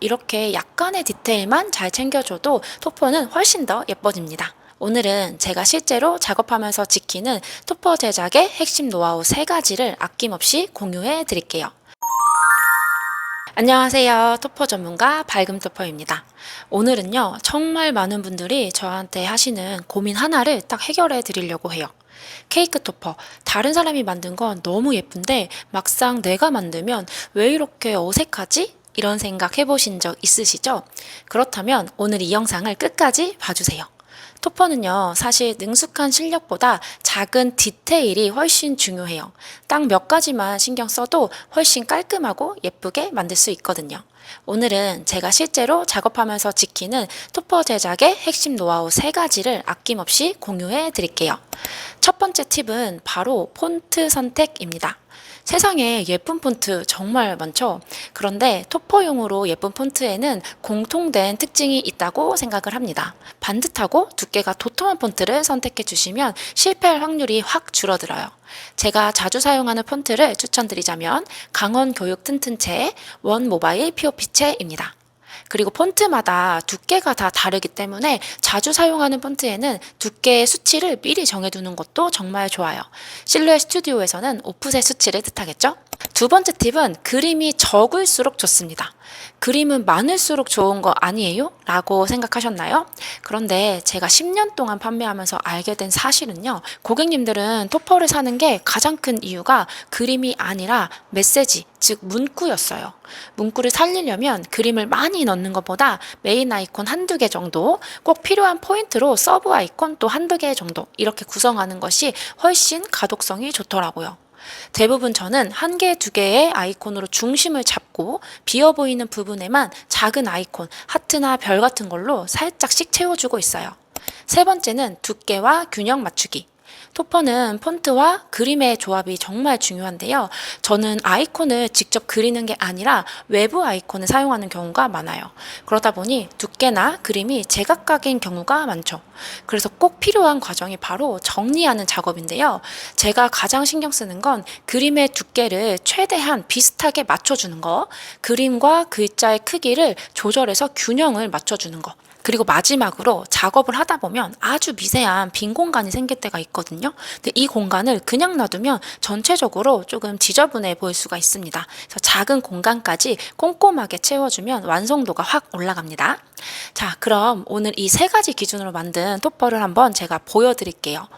이렇게 약간의 디테일만 잘 챙겨줘도 토퍼는 훨씬 더 예뻐집니다. 오늘은 제가 실제로 작업하면서 지키는 토퍼 제작의 핵심 노하우 세가지를 아낌없이 공유해 드릴게요. 안녕하세요. 토퍼 전문가 밝음 토퍼입니다. 오늘은요, 정말 많은 분들이 저한테 하시는 고민 하나를 딱 해결해 드리려고 해요. 케이크 토퍼. 다른 사람이 만든 건 너무 예쁜데 막상 내가 만들면 왜 이렇게 어색하지? 이런 생각 해보신 적 있으시죠? 그렇다면 오늘 이 영상을 끝까지 봐주세요. 토퍼는요, 사실 능숙한 실력보다 작은 디테일이 훨씬 중요해요. 딱 몇 가지만 신경 써도 훨씬 깔끔하고 예쁘게 만들 수 있거든요. 오늘은 제가 실제로 작업하면서 지키는 토퍼 제작의 핵심 노하우 세가지를 아낌없이 공유해 드릴게요. 첫 번째 팁은 바로 폰트 선택입니다. 세상에 예쁜 폰트 정말 많죠? 그런데 토퍼용으로 예쁜 폰트에는 공통된 특징이 있다고 생각을 합니다. 반듯하고 두 께가 도톰한 폰트를 선택해 주시면 실패할 확률이 확 줄어들어요. 제가 자주 사용하는 폰트를 추천드리자면 강원 교육 튼튼체 원 모바일 POP체입니다. 그리고 폰트마다 두께가 다 다르기 때문에 자주 사용하는 폰트에는 두께의 수치를 미리 정해두는 것도 정말 좋아요. 실루엣 스튜디오에서는 오프셋 수치를 뜻하겠죠? 두 번째 팁은 그림이 적을수록 좋습니다. 그림은 많을수록 좋은 거 아니에요? 라고 생각하셨나요? 그런데 제가 10년 동안 판매하면서 알게 된 사실은요. 고객님들은 토퍼를 사는 게 가장 큰 이유가 그림이 아니라 메시지, 즉 문구였어요. 문구를 살리려면 그림을 많이 넣는 것보다 메인 아이콘 한두 개 정도, 꼭 필요한 포인트로 서브 아이콘 또 한두 개 정도 이렇게 구성하는 것이 훨씬 가독성이 좋더라고요. 대부분 저는 한 개, 두 개의 아이콘으로 중심을 잡고 비어 보이는 부분에만 작은 아이콘, 하트나 별 같은 걸로 살짝씩 채워주고 있어요. 세 번째는 두께와 균형 맞추기. 토퍼는 폰트와 그림의 조합이 정말 중요한데요. 저는 아이콘을 직접 그리는 게 아니라 외부 아이콘을 사용하는 경우가 많아요. 그러다 보니 두께나 그림이 제각각인 경우가 많죠. 그래서 꼭 필요한 과정이 바로 정리하는 작업인데요. 제가 가장 신경 쓰는 건 그림의 두께를 최대한 비슷하게 맞춰주는 거, 그림과 글자의 크기를 조절해서 균형을 맞춰주는 거. 그리고 마지막으로 작업을 하다 보면 아주 미세한 빈 공간이 생길 때가 있거든요. 근데 이 공간을 그냥 놔두면 전체적으로 조금 지저분해 보일 수가 있습니다. 그래서 작은 공간까지 꼼꼼하게 채워주면 완성도가 확 올라갑니다. 자, 그럼 오늘 이 세 가지 기준으로 만든 토퍼를 한번 제가 보여드릴게요.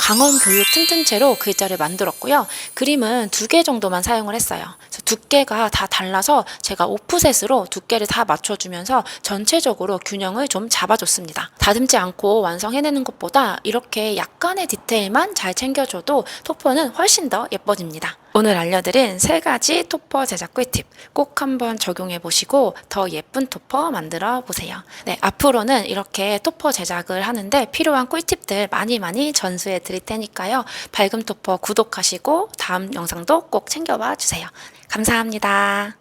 강원 교육 튼튼체로 글자를 만들었고요. 그림은 두 개 정도만 사용을 했어요. 두께가 다 달라서 제가 오프셋으로 두께를 다 맞춰주면서 전체적으로 균형을 좀 잡아줬습니다. 다듬지 않고 완성해내는 것보다 이렇게 약간의 디테일만 잘 챙겨줘도 토퍼는 훨씬 더 예뻐집니다. 오늘 알려드린 세 가지 토퍼 제작 꿀팁 꼭 한번 적용해 보시고 더 예쁜 토퍼 만들어 보세요. 네, 앞으로는 이렇게 토퍼 제작을 하는데 필요한 꿀팁들 많이 많이 전수해 드릴 테니까요. 밝음 토퍼 구독하시고 다음 영상도 꼭 챙겨봐 주세요. 감사합니다.